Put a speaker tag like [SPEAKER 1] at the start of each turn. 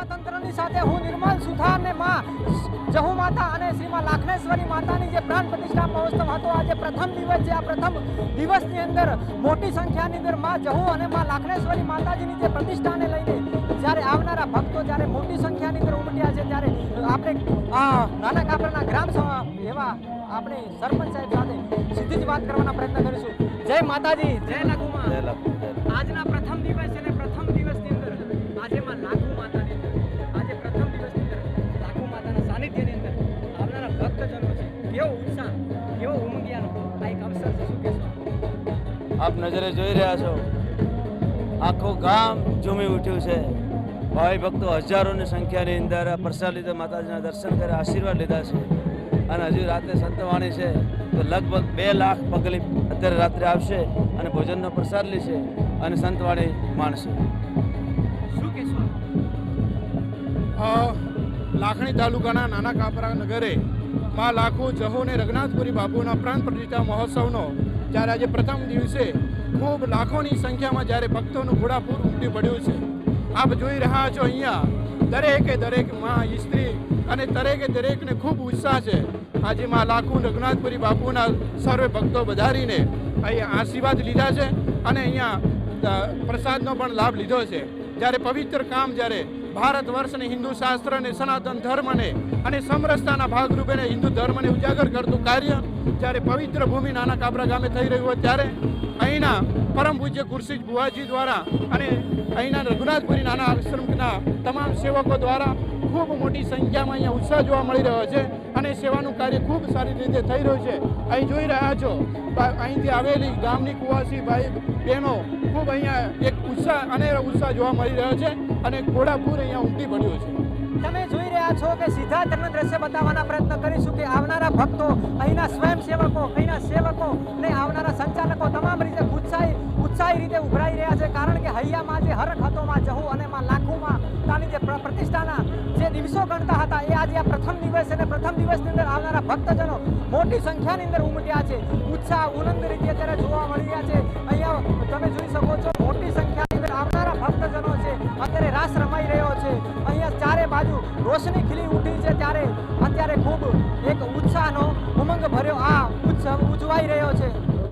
[SPEAKER 1] સ્વાતંત્ર્યની સાથે હું નિર્મલ સુથારને માં જહુ માતા અને શ્રીમાં લાખનેશ્વરી માતાની જે પ્રાણ પ્રતિષ્ઠા મહોત્સવ હતો આજે પ્રથમ દિવસ છે આ પ્રથમ દિવસની અંદર મોટી સંખ્યાની અંદરમાં જહુ અને માં લાખનેશ્વરી માતાજીની જે પ્રતિષ્ઠાને લઈને જ્યારે આવનારા ભક્તો જ્યારે મોટી સંખ્યાની અંદર ઉમટ્યા છે ત્યારે આપણે નાના કાપડના ગ્રામ સભા એવા આપણે સરપંચ સાહેબ સાથે સીધી જ વાત કરવાના પ્રયત્ન કરીશું. જય માતાજી. જય
[SPEAKER 2] લાખ.
[SPEAKER 1] આજના પ્રથમ દિવસ અને પ્રથમ દિવસની અંદર આજે માં કેવો ઉત્સાહ કેવો ઉમંગિયાનો આ એક અવસર છે શું કહેશો?
[SPEAKER 2] આપ નજરે જોઈ રહ્યા છો. આખું ગામ ઝૂમી ઉઠ્યું છે. ભાઈ ભક્તો હજારોની સંખ્યાની અંદર પ્રસાદ લીધા માતાજીના દર્શન કરી આશીર્વાદ લીધા છે. અને હજુ રાત્રે સંતવાણી છે. તો લગભગ બે લાખ પગલી અત્યારે રાત્રે આવશે અને ભોજનનો પ્રસાદ લેશે અને સંતવાણી માણશે.
[SPEAKER 1] શું કહેશો?
[SPEAKER 3] લાખણી તાલુકાના નાના કાપરા નગરે માં લાખો જહો અને રઘનાથપુરી બાપુના પ્રાણ પ્રતિષ્ઠા મહોત્સવનો જ્યારે આજે પ્રથમ દિવસે ખૂબ લાખોની સંખ્યામાં જ્યારે ભક્તોનું ઘોડાપૂર ઉમટી પડ્યું છે. આપ જોઈ રહ્યા છો અહીંયા દરેકે દરેકમાં સ્ત્રી અને દરેકે દરેકને ખૂબ ઉત્સાહ છે. આજે માં લાખો રઘનાથપુરી બાપુના સર્વે ભક્તો વધારીને અહીંયા આશીર્વાદ લીધા છે અને અહીંયા પ્રસાદનો પણ લાભ લીધો છે. જ્યારે પવિત્ર કામ જ્યારે ભારત વર્ષને હિન્દુ શાસ્ત્ર અને સનાતન ધર્મને અને સમરસતાના ભાગરૂપે હિન્દુ ધર્મને ઉજાગર કરતું કાર્ય જ્યારે પવિત્ર ભૂમિ નાના કાબરા ગામે થઈ રહ્યું હોય ત્યારે અહીંના પરમ પૂજ્ય ખુરશીદ બુવાજી દ્વારા અને અહીંના રઘુનાથપુરી નાના આશ્રમના તમામ સેવકો દ્વારા ખૂબ મોટી સંખ્યામાં અહીંયા ઉત્સાહ જોવા મળી રહ્યો છે અને સેવાનું કાર્ય ખૂબ સારી રીતે થઈ રહ્યું છે. અહીં જોઈ રહ્યા છો અહીંથી આવેલી ગામની કુવાસી ભાઈ બહેનો ખૂબ અહીંયા એક ઉત્સાહ અને ઉત્સાહ જોવા મળી રહ્યો છે અને ઘોડાપૂર અહીંયા ઉમટી પડ્યું છે.
[SPEAKER 1] તમે જોઈ રહ્યા છો કે સીધા તમને દ્રશ્ય બતાવવાના પ્રયત્ન કરીશું કે આવનારા ભક્તો, અહીંના સ્વયંસેવકો, અહીંના સેવકો ને આવનારા સંચાલકો તમામ રીતે ઉત્સાહી ઉત્સાહી રીતે ઉભરાઈ રહ્યા છે. કારણ કે હૈયામાં જે હરખ જે ગણતા હતા. એ આજે આ પ્રથમ દિવસ અને પ્રથમ દિવસની અંદર આવનારા ભક્તજનો મોટી સંખ્યાની અંદર ઉમટ્યા છે. ઉત્સાહ, ઉનંદ રીતે અત્યારે જોવા મળી રહ્યા છે. અહીંયા તમે જોઈ શકો છો મોટી સંખ્યાની અંદર આવનારા ભક્તજનો છે. અત્યારે રાસ રમાઈ રહ્યો છે. અહીંયા ચારે બાજુ રોશની ખીલી ઉઠી છે ત્યારે. અત્યારે ખૂબ એક ઉત્સાહનો ઉમંગ ભર્યો આ ઉત્સવ ઉજવાઈ રહ્યો છે.